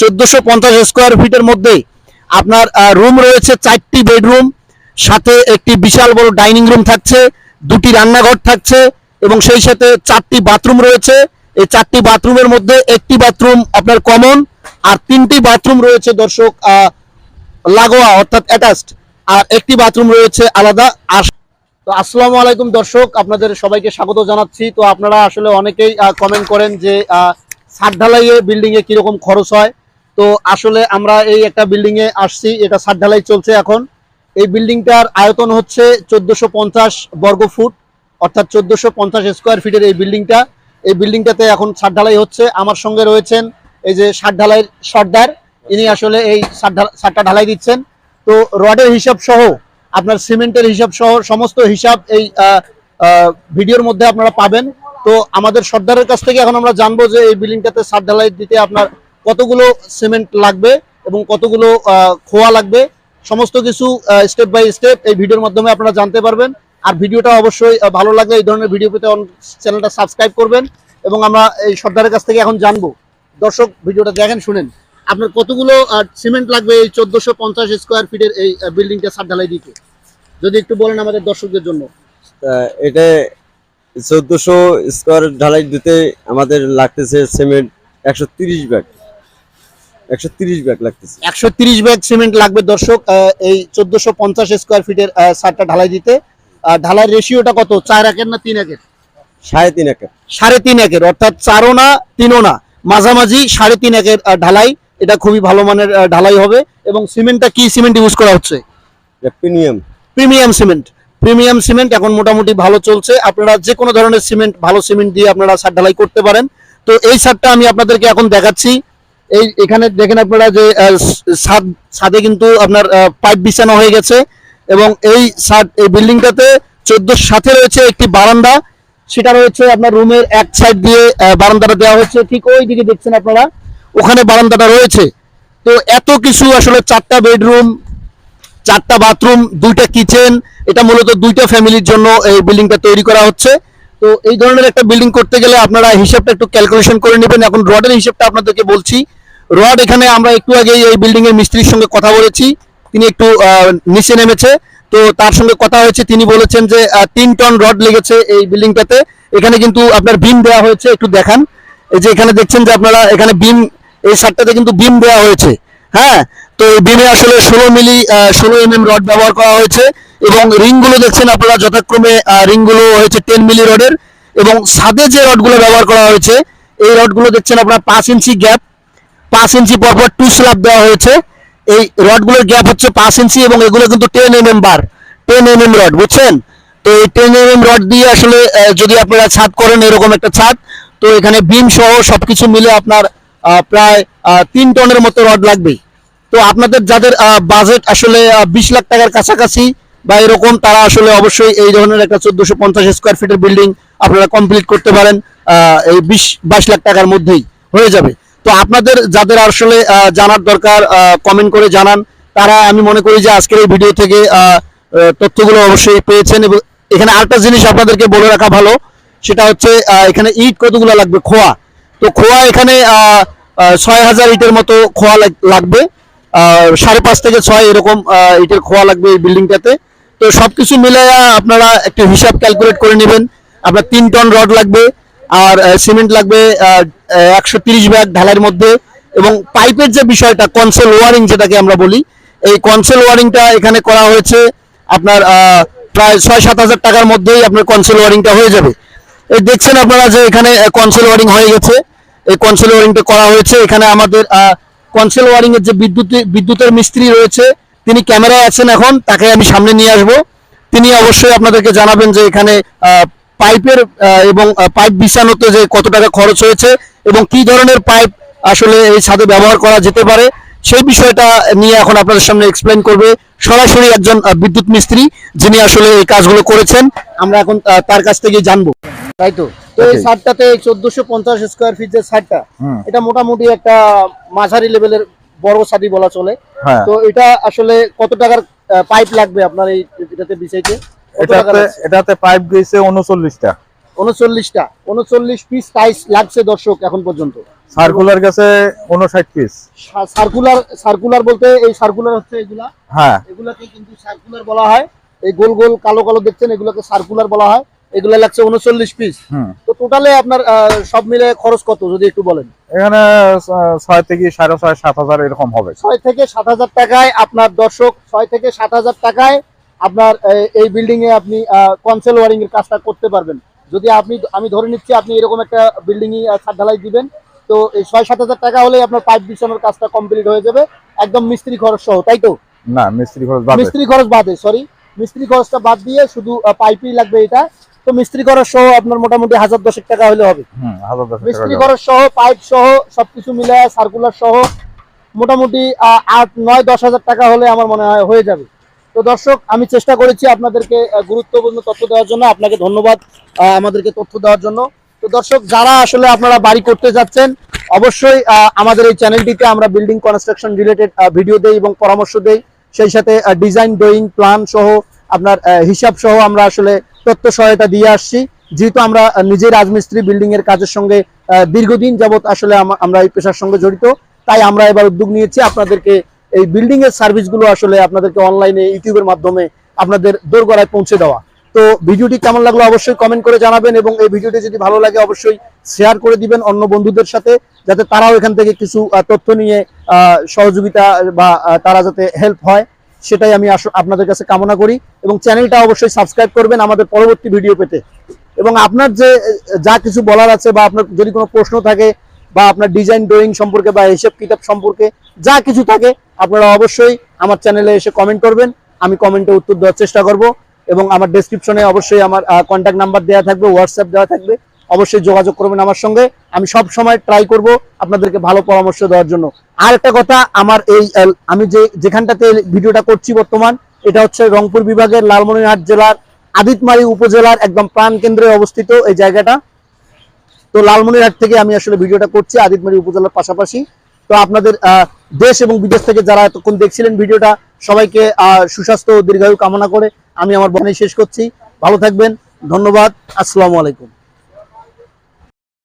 চোদ্দশো পঞ্চাশ স্কোয়ার ফিটের মধ্যে আপনার রুম রয়েছে চারটি বেডরুম সাথে একটি বিশাল বড় ডাইনিং রুম থাকছে, দুটি রান্নাঘর থাকছে এবং সেই সাথে চারটি বাথরুম রয়েছে। এই চারটি বাথরুমের মধ্যে একটি বাথরুম আপনার কমন আর তিনটি বাথরুম রয়েছে দর্শক লাগোয়া অর্থাৎ অ্যাটাচড আর একটি বাথরুম রয়েছে আলাদা, আর তো আসসালামু আলাইকুম দর্শক, আপনাদের সবাইকে স্বাগত জানাচ্ছি। তো আপনারা আসলে অনেকেই কমেন্ট করেন যে ছাদ ঢালাইয়ে বিল্ডিং এ কীরকম খরচ হয়। তো আসলে আমরা এই একটা বিল্ডিং এ আসছি, এটা ছাদ ঢালাই চলছে এখন। এই বিল্ডিংটার আয়তন হচ্ছে চোদ্দশো পঞ্চাশ বর্গ ফুট, অর্থাৎ চোদ্দশো পঞ্চাশ স্কোয়ার ফিটের এই বিল্ডিংটা এই বিল্ডিংটাতে এখন ছাদ ঢালাই হচ্ছে। আমার সঙ্গে রয়েছেন এই যে ছাদ ঢালাইয়ের সর্দার, ইনি আসলে এই ছাদটা ঢালাই দিচ্ছেন। তো রডের হিসাব সহ, আপনার সিমেন্টের হিসাব সহ, সমস্ত হিসাব এই ভিডিওর মধ্যে আপনারা পাবেন। তো আমাদের সর্দারের কাছ থেকে এখন আমরা জানব যে এই বিল্ডিংটাতে ছাদ ঢালাই দিতে আপনার কতগুলো সিমেন্ট লাগবে এবং কতগুলো খোয়া লাগবে, সমস্ত কিছু স্টেপ বাই স্টেপ এই ভিডিওর মাধ্যমে আপনারা জানতে পারবেন। আর ভিডিওটা অবশ্যই ভালো লাগলে এই ধরনের ভিডিও পেতে চ্যানেলটা সাবস্ক্রাইব করবেন এবং আমরা এই সর্দারের কাছ থেকে এখন জানব। দর্শক, ভিডিওটা দেখেন, শুনেন। আপনার কতগুলো সিমেন্ট লাগবে এই চোদ্দশো পঞ্চাশ স্কোয়ার ফিটের এই বিল্ডিংটা ছাদ ঢালাই দিতে? যদি একটু বলেন আমাদের দর্শকদের জন্য। এটা চোদ্দশো স্কোয়ার ঢালাই দিতে আমাদের লাগতেছে সিমেন্ট একশো তিরিশ ব্যাগ। একশো তিরিশ ব্যাগ লাগতেছে। ব্যাগ সিমেন্ট লাগবে দর্শক এই স্কোয়ার ফিটের ছাদটা ঢালাই দিতে। আহ, ঢালাই রেশিওটা কত? একের না একের? সাড়ে তিন একর। সাড়ে তিন একের অর্থাৎ না না। মাঝামাঝি সাড়ে তিন একের ঢালাই। এটা খুবই ভালো মানের ঢালাই হবে। এবং সিমেন্টটা কি সিমেন্ট ইউজ করা হচ্ছে? Premium premium cement. Premium cement এখন মোটামুটি ভালো চলছে। আপনারা যে কোনো ধরনের সিমেন্ট ভালো সিমেন্ট দিয়ে আপনারা সার ঢালাই করতে পারেন। তো এই সারটা আমি আপনাদেরকে এখন দেখাচ্ছি। এই এখানে দেখেন আপনারা যে ছাদ ছাদে কিন্তু আপনার পাইপ বিছানো হয়ে গেছে এবং এই ছাদ এই বিল্ডিংটাতে চোদ্দ সাথে রয়েছে একটি বারান্দা। সেটা রয়েছে আপনার রুমের এক সাইড দিয়ে বারান্দাটা দেওয়া হচ্ছে ঠিক ওই দিকে দেখছেন আপনারা, ওখানে বারান্দাটা রয়েছে। তো এত কিছু আসলে চারটা বেডরুম, চারটা বাথরুম, দুইটা কিচেন, এটা মূলত দুইটা ফ্যামিলির জন্য এই বিল্ডিংটা তৈরি করা হচ্ছে। তো এই ধরনের একটা বিল্ডিং করতে গেলে আপনারা হিসাবটা একটু ক্যালকুলেশন করে নেবেন। এখন রডের হিসাবটা আপনাদেরকে বলছি। রড এখানে আমরা একটু আগে এই বিল্ডিং এর মিস্ত্রির সঙ্গে কথা বলেছি। তিনি একটু নিচে নেমেছে। তো তার সঙ্গে কথা হয়েছে, তিনি বলেছেন যে তিন টন রড লেগেছে এই বিল্ডিংটাতে এখানে কিন্তু আপনার বিম দেওয়া হয়েছে, একটু দেখান। এই যে এখানে দেখছেন যে আপনারা এখানে বিম এই সারটাতে কিন্তু বিম দেওয়া হয়েছে। হ্যাঁ? তো এই বিমে আসলে ষোলো মিলি ষোলো এম এম রড ব্যবহার করা হয়েছে এবং রিংগুলো দেখছেন আপনারা যথাক্রমে রিংগুলো হয়েছে টেন মিলি রডের এবং ছাদে যে রডগুলো ব্যবহার করা হয়েছে, এই রডগুলো দেখছেন আপনারা পাঁচ ইঞ্চি গ্যাপ পাঁচ ইঞ্চি পরপর টু স্ল্যাব দেওয়া হয়েছে। এই রডগুলোর গ্যাপ হচ্ছে পাঁচ ইঞ্চি এবং এগুলো কিন্তু ten M M bar ten M M rod বুঝছেন? তো এই টেন এম এম রড দিয়ে আসলে যদি আপনারা ছাদ করেন, এরকম একটা ছাদ। তো এখানে বিম সহ সবকিছু মিলে আপনার প্রায় তিন টনের মতো রড লাগবে। তো আপনাদের যাদের বাজেট আসলে বিশ লাখ টাকার কাছাকাছি বা এরকম, তারা আসলে অবশ্যই এই ধরনের একটা চোদ্দশো পঞ্চাশ স্কোয়ার ফিটের বিল্ডিং আপনারা কমপ্লিট করতে পারেন এই বিশ, বাইশ লাখ টাকার মধ্যেই হয়ে যাবে। তো আপনাদের যাদের আসলে জানার দরকার কমেন্ট করে জানান, তারা আমি মনে করি যে আজকের এই ভিডিও থেকে তথ্যগুলো অবশ্যই পেয়েছেন এবং এখানে আরেকটা জিনিস আপনাদেরকে বলে রাখা ভালো, সেটা হচ্ছে এখানে ইট কতগুলো লাগবে? খোয়া। তো খোয়া এখানে ছয় হাজার ইটের মতো খোয়া লাগ- লাগবে। সাড়ে পাঁচ থেকে ছয় এরকম ইটের খোয়া লাগবে এই বিল্ডিংটাতে। তো সবকিছু মিলে আপনারা একটা হিসাব ক্যালকুলেট করে নেবেন। আপনার তিন টন রড লাগবে। আর সিমেন্ট লাগবে একশো তিরিশ ব্যাগ ঢালাইয়ের মধ্যে। এবং পাইপের যে বিষয়টা কনসেল ওয়ারিং যেটাকে আমরা বলি, এই কনসেল ওয়ারিংটা এখানে করা হয়েছে আপনার প্রায় ছয় সাত হাজার টাকার মধ্যেই আপনার কনসেল ওয়ারিংটা হয়ে যাবে। এই দেখছেন আপনারা যে এখানে কনসেল ওয়ারিং হয়ে গেছে। এই কনসেল ওয়ারিংটা করা হয়েছে। এখানে আমাদের কনসেল ওয়ারিং এর যে বিদ্যুৎ বিদ্যুতের মিস্ত্রি রয়েছে, তিনি ক্যামেরায় আছেন এখন, তাকে আমি সামনে নিয়ে আসব। তিনি অবশ্যই আপনাদেরকে জানাবেন যে এখানে পাইপের এবং পাইপ বিছানোতে যে কত টাকা খরচ হয়েছে এবং কি ধরনের পাইপ আসলে এই ছাদে ব্যবহার করা যেতে পারে সেই বিষয়টা নিয়ে এখন আপনাদের সামনে এক্সপ্লেন করবে সরাসরি একজন বিদ্যুৎ মিস্ত্রি যিনি আসলে এই কাজগুলো করেছেন। আমরা এখন তার কাছ থেকে জানব। তাই তো? তো এই. ছাদটাতে চোদ্দশো পঞ্চাশ স্কোয়ার ফিট যে ছাদটা এটা মোটামুটি একটা মাঝারি লেভেলের বড় ছাদি বলা চলে। হ্যাঁ। তো এটা আসলে কত টাকার পাইপ লাগবে আপনার এই এটাতে বিষয়তে এটাতে এটাতে পাইপ দিয়েছে উনচল্লিশটা উনচল্লিশটা উনচল্লিশ পিস টাইস লাগছে দর্শক এখন পর্যন্ত। সার্কুলার গেছে উনষাট পিস সার্কুলার সার্কুলার বলতে এই সার্কুলার হচ্ছে এগুলা? হ্যাঁ। এগুলাকে কিন্তু সার্কুলার বলা হয়। এই গোল গোল কালো কালো দেখছেন এগুলোকে সার্কুলার বলা হয়। এগুলো লাগছে উনচল্লিশ পিস হুম। তো টোটালে আপনার সব মিলে খরচ কত যদি একটু বলেন? এখানে আহ, ছয় থেকে সাড়ে ছয় সাত হাজার এরকম হবে। ছয় থেকে সাত হাজার টাকায় আপনার দর্শক ছয় থেকে সাত হাজার টাকায় আপনার এই বিল্ডিং এ আপনি কনসেল ওয়ারিং এর কাজটা করতে পারবেন। যদি আপনি আমি ধরে নিচ্ছি আপনি এরকম একটা বিল্ডিং ছাদ ঢালাই দিবেন তো এই ছয় সাত হাজার টাকা হলে আপনার পাইপ বিছানোর কাজটা কমপ্লিট হয়ে যাবে। একদম মিস্ত্রি খরচ সহ তাই তো? না মিস্ত্রি খরচ বাদে। মিস্ত্রি খরচ বাদে সরি মিস্ত্রি খরচটা বাদ দিয়ে শুধু পাইপই লাগবে এটা। তো মিস্ত্রি খরচ সহ আপনার মোটামুটি হাজার দশেক টাকা হলে হবে। মিস্ত্রি খরচ সহ পাইপ সহ সবকিছু মিলে সার্কুলার সহ মোটামুটি আহ, আট নয় দশ হাজার টাকা হলে আমার মনে হয় হয়ে যাবে। তো দর্শক, আমি চেষ্টা করেছি আপনাদেরকে গুরুত্বপূর্ণ তথ্য দেওয়ার জন্য। আপনাকে ধন্যবাদ আমাদেরকে তথ্য দেওয়ার জন্য। তো দর্শক, যারা আসলে আপনারা বাড়ি করতে যাচ্ছেন, অবশ্যই আমাদের এই চ্যানেলটিতে আমরা বিল্ডিং কনস্ট্রাকশন রিলেটেড ভিডিও দেই এবং পরামর্শ দেই। সেই সাথে ডিজাইন, ড্রয়িং, প্ল্যান সহ আপনার হিসাব সহ আমরা আসলে তথ্য সহায়তা দিয়ে আসছি। যেহেতু আমরা নিজেই রাজমিস্ত্রি বিল্ডিং এর কাজের সঙ্গে দীর্ঘদিন যাবত আসলে আমরা এই পেশার সঙ্গে জড়িত। তাই আমরা এবার উদ্যোগ নিয়েছি আপনাদেরকে এই বিল্ডিং এর সার্ভিসগুলো আসলে আপনাদেরকে অনলাইনে ইউটিউবের মাধ্যমে আপনাদের দোরগোড়ায় পৌঁছে দেওয়া। তো ভিডিওটি কেমন লাগল অবশ্যই কমেন্ট করে জানাবেন এবং এই ভিডিওটি যদি ভালো লাগে অবশ্যই শেয়ার করে দিবেন অন্য বন্ধুদের সাথে, যাতে তারাও এখান থেকে কিছু তথ্য নিয়ে সহযোগিতা বা তারা যাতে হেল্প হয়, সেটাই আমি আপনাদের কাছে কামনা করি এবং চ্যানেলটা অবশ্যই সাবস্ক্রাইব করবেন আমাদের পরবর্তী ভিডিও পেতে। এবং আপনার যে, যা কিছু বলার আছে বা আপনার যদি কোনো প্রশ্ন থাকে বা আপনার ডিজাইন ড্রয়িং সম্পর্কে বা হিসেব কিতাব সম্পর্কে যা কিছু থাকে, আপনারা অবশ্যই আমার চ্যানেলে এসে কমেন্ট করবেন। আমি কমেন্টে উত্তর দেওয়ার চেষ্টা করব এবং আমার ডেসক্রিপশনে অবশ্যই আমার কন্ট্যাক্ট নাম্বার দেওয়া থাকবে হোয়াটসঅ্যাপ দেওয়া থাকবে। অবশ্যই যোগাযোগ করবেন আমার সঙ্গে। আমি সব সময় ট্রাই করব আপনাদেরকে ভালো পরামর্শ দেওয়ার জন্য। আর একটা কথা, আমার এই আমি যে, যেখানটাতে ভিডিওটা করছি বর্তমান, এটা হচ্ছে রংপুর বিভাগের লালমনিরহাট জেলার আদিতমারি উপজেলার একদম প্রাণ কেন্দ্রে অবস্থিত এই জায়গাটা। তো লালমনিরহাট থেকে আমি আসলে ভিডিওটা করছি আদিতমারি উপজেলার পাশাপাশি। তো আপনাদের দেশ এবং বিদেশ থেকে যারা এতক্ষণ দেখছিলেন ভিডিওটা, সবাইকে সুস্বাস্থ্য ও দীর্ঘায়ু কামনা করে আমি আমার বনে শেষ করছি। ভালো থাকবেন, ধন্যবাদ, আসসালামু আলাইকুম।